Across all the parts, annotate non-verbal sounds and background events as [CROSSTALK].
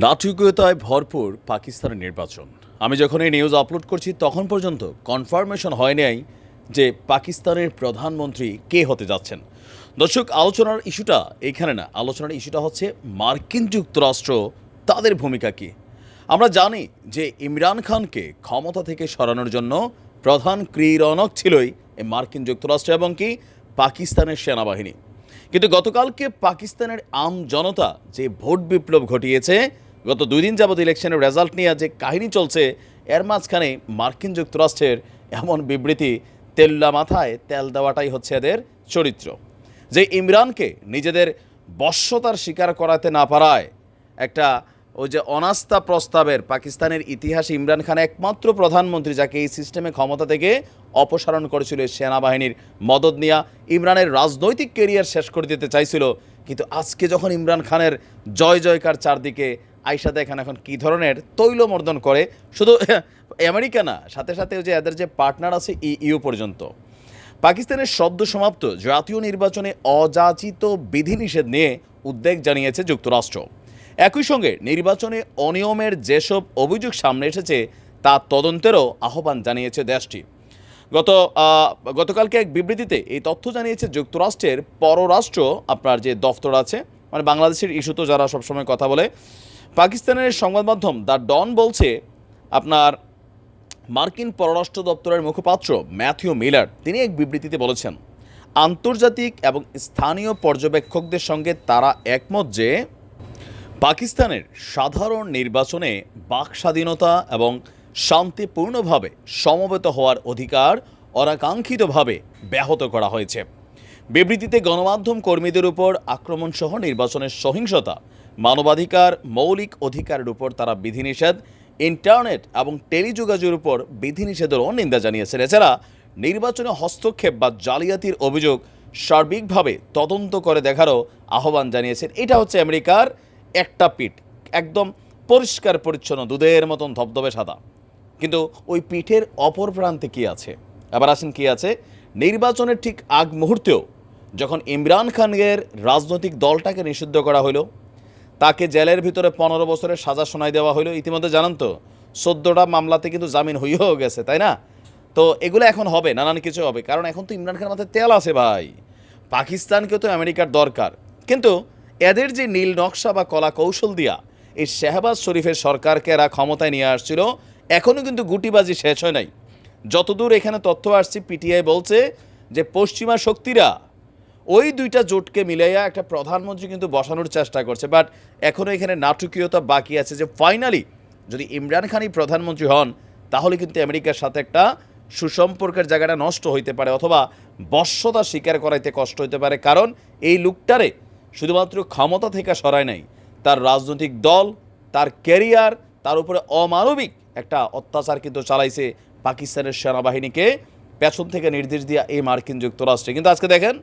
নাটকীয়তায় ভরপুর পাকিস্তানের নির্বাচন। আমি যখন এই নিউজ আপলোড করছি, তখন পর্যন্ত কনফার্মেশন হয় নাই যে পাকিস্তানের প্রধানমন্ত্রী কে হতে যাচ্ছেন। দর্শক, আলোচনার ইস্যুটা এখানে না। আলোচনার ইস্যুটা হচ্ছে, মার্কিন যুক্তরাষ্ট্র তাদের ভূমিকা কী? আমরা জানি যে ইমরান খানকে ক্ষমতা থেকে সরানোর জন্য প্রধান ক্রীড়নক ছিলই এই মার্কিন যুক্তরাষ্ট্র এবং কি পাকিস্তানের সেনাবাহিনী। কিন্তু গতকালকে পাকিস্তানের আম জনতা যে ভোট বিপ্লব ঘটিয়েছে, গত দুই দিন যাবৎ ইলেকশনের রেজাল্ট নিয়ে যে কাহিনী চলছে, এর মাঝখানে মার্কিন যুক্তরাষ্ট্রের এমন বিবৃতি, তেল্লা মাথায় তেল দেওয়াটাই হচ্ছে এদের চরিত্র। যে ইমরানকে নিজেদের বশ্যতার স্বীকার করাতে না পারায় একটা ওই যে অনাস্থা প্রস্তাবের পাকিস্তানের ইতিহাসে ইমরান খান একমাত্র প্রধানমন্ত্রী যাকে এই সিস্টেমে ক্ষমতা থেকে অপসারণ করেছিল সেনাবাহিনীর মদত নিয়া ইমরানের রাজনৈতিক কেরিয়ার শেষ করে দিতে চাইছিল। কিন্তু আজকে যখন ইমরান খানের জয় জয়কার চারদিকে আইসা দেখেন, এখন কী ধরনের তৈলমর্দন করে, শুধু [LAUGHS] আমেরিকা না, সাথে সাথে যে এদের যে পার্টনার আছে ইউ পর্যন্ত। পাকিস্তানের সদ্য সমাপ্ত জাতীয় নির্বাচনে অযাচিত বিধিনিষেধ নিয়ে উদ্বেগ জানিয়েছে যুক্তরাষ্ট্র। একই সঙ্গে নির্বাচনে অনিয়মের যেসব অভিযোগ সামনে এসেছে, তা তদন্তেরও আহ্বান জানিয়েছে দেশটি। গত গতকালকে এক বিবৃতিতে এই তথ্য জানিয়েছে যুক্তরাষ্ট্রের পররাষ্ট্র আপনার যে দফতর আছে মানে বাংলাদেশের ইস্যু তো যারা সবসময় কথা বলে, পাকিস্তানের সংবাদ মাধ্যম দ্য ডন বলছে, আপনার মার্কিন পররাষ্ট্র দপ্তরের মুখপাত্র ম্যাথিউ মিলার, তিনি এক বিবৃতিতে বলেছেন, আন্তর্জাতিক এবং স্থানীয় পর্যবেক্ষকদের সঙ্গে তারা একমত যে পাকিস্তানের সাধারণ নির্বাচনে বাক স্বাধীনতা এবং শান্তিপূর্ণভাবে সমবেত হওয়ার অধিকার অনাকাঙ্ক্ষিতভাবে ব্যাহত করা হয়েছে। বিবৃতিতে গণমাধ্যম কর্মীদের উপর আক্রমণসহ নির্বাচনের সহিংসতা, মানবাধিকার, মৌলিক অধিকারের উপর তারা বিধিনিষেধ, ইন্টারনেট এবং টেলিযোগাযোগের উপর বিধিনিষেধেরও নিন্দা জানিয়েছেন। এছাড়া নির্বাচনে হস্তক্ষেপ বা জালিয়াতির অভিযোগ সার্বিকভাবে তদন্ত করে দেখারও আহ্বান জানিয়েছেন। এটা হচ্ছে আমেরিকার একটা পিঠ, একদম পরিষ্কার পরিচ্ছন্ন, দুধের মতন ধবধবে সাদা। কিন্তু ওই পিঠের অপর প্রান্তে কী আছে? আবার আসেন কি আছে? নির্বাচনের ঠিক আগ মুহূর্তেও যখন ইমরান খানের রাজনৈতিক দলটাকে নিষিদ্ধ করা হলো, তাকে জেলের ভিতরে পনেরো বছরের সাজা শোনাই দেওয়া হলো, ইতিমধ্যে জানান তো, চোদ্দোটা মামলাতে কিন্তু জামিন হইয়েও গেছে, তাই না? তো এগুলো এখন হবে, নানান কিছু হবে, কারণ এখন তো ইমরান খানের মাথায় তেল আছে ভাই। পাকিস্তানকেও তো আমেরিকার দরকার। কিন্তু এদের যে নীল নকশা বা কলা কৌশল দিয়া এই শেহবাজ শরীফের সরকারকে এরা ক্ষমতায় নিয়ে আসছিল এখনও কিন্তু গুটিবাজি শেষ হয় নাই। যতদূর এখানে তথ্য আসছে, পিটিআই বলছে যে পশ্চিমা শক্তিরা ওই দুইটা জোটকে মিলাইয়া একটা প্রধানমন্ত্রী কিন্তু বসানোর চেষ্টা করছে। বাট এখনও এখানে নাটকীয়তা বাকি আছে যে ফাইনালি যদি ইমরান খানই প্রধানমন্ত্রী হন, তাহলে কিন্তু আমেরিকার সাথে একটা সুসম্পর্কের জায়গাটা নষ্ট হইতে পারে অথবা বশ্যতা স্বীকার করাইতে কষ্ট হইতে পারে। কারণ এই লুকটারে শুধুমাত্র ক্ষমতা থেকে সরায় নাই, তার রাজনৈতিক দল, তার ক্যারিয়ার, তার উপরে অমানবিক একটা অত্যাচার কিন্তু চালাইছে পাকিস্তানের সেনাবাহিনীকে। পেছন থেকে নির্দেশ দিয়া এই মার্কিন যুক্তরাষ্ট্রে। কিন্তু আজকে দেখেন,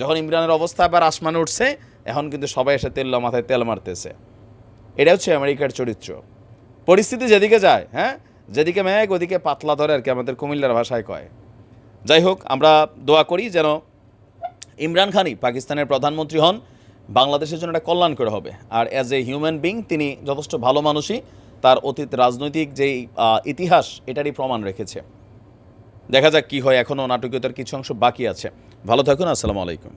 যখন ইমরানের অবস্থা আবার আসমানে উঠছে, এখন কিন্তু সবাই এসে তেল মাথায় তেল মারতেছে। এটা হচ্ছে আমেরিকার চরিত্র। পরিস্থিতি যেদিকে যায় হ্যাঁ যেদিকে মেঘ, ওদিকে পাতলা ধরে আর কি আমাদের কুমিল্লার ভাষায় কয়। যাই হোক, আমরা দোয়া করি যেন ইমরান খানই পাকিস্তানের প্রধানমন্ত্রী হন বাংলাদেশের জন্য একটা কল্যাণ করে হবে। আর অ্যাজ এ হিউম্যান বিং তিনি যথেষ্ট ভালো মানুষই। তার অতীত রাজনৈতিক যেই ইতিহাস, এটারই প্রমাণ রেখেছে। দেখা যাক কি হয় এখনও নাটকীয়তার কিছু অংশ বাকি আছে। ভালো থাকুন, আসসালামু আলাইকুম।